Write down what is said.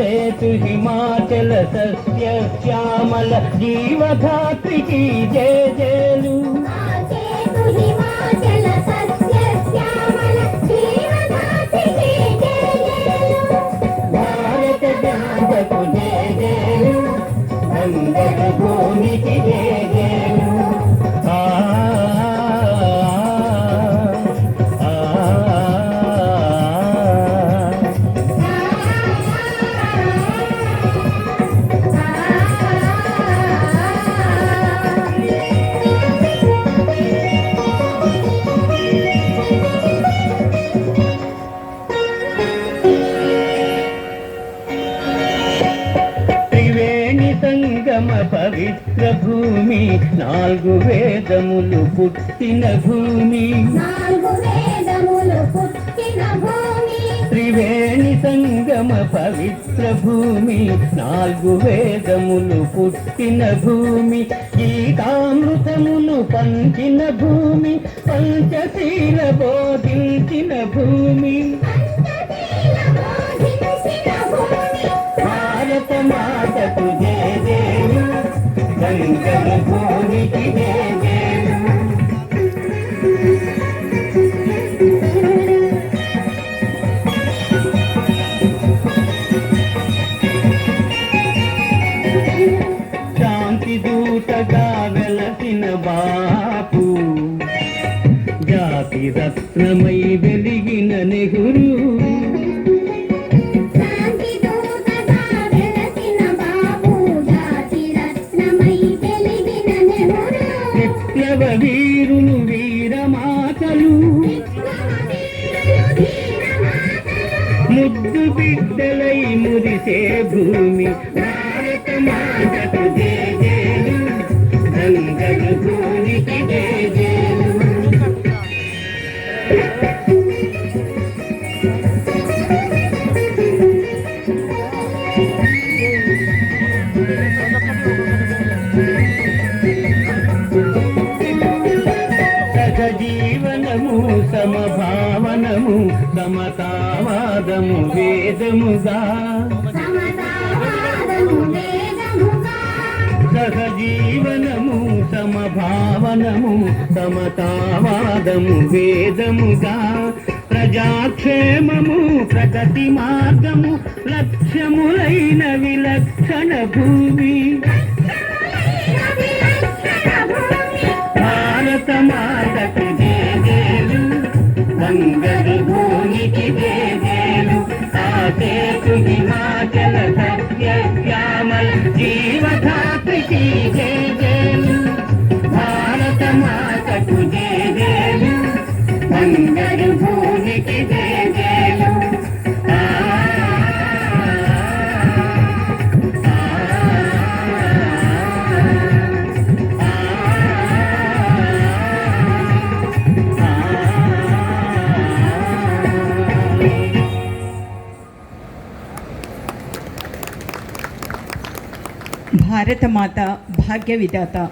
సేతు హిమాచల సస్య శ్యామల జీవధాత్రికి జయ జయలు. చేతు హిమాచల సస్య శ్యామల జీవదాతికి జయలు. భారత జాతకు పవిత్ర భూమి. నాలుగు వేదములు పుట్టిన భూమి. త్రివేణి సంగమ పవిత్ర భూమి నాలుగు వేదములు పుట్టిన భూమి. గీతామృతములు పంచిన భూమి పంచశీల బోధించిన భూమి. భారత మాతకు దూతగా వెలసిన బాపు జాతి రత్నమై వెలిగిన నెహ్రూ. వీరమాతలు ముద్దు బిడ్డలై మురిసే భూమి భారత మాతకు సమతావాదము వేదముగా. సమతావాదము వేదముగా సహజీవనము సమభావనము సమతావాదము వేదముగా. ప్రజాక్షేమము ప్రగతి మార్గము లక్ష్యములైన విలక్షణ భూమి. భారత మాతకు జేజేలు ఆసేతు హిమాచల సత్య శ్యామల జీవధాత్రికి జేజేలు భారత మాతకు జేజేలు మంగళ భూమికి భూ భారతమాత భాగ్య విధాత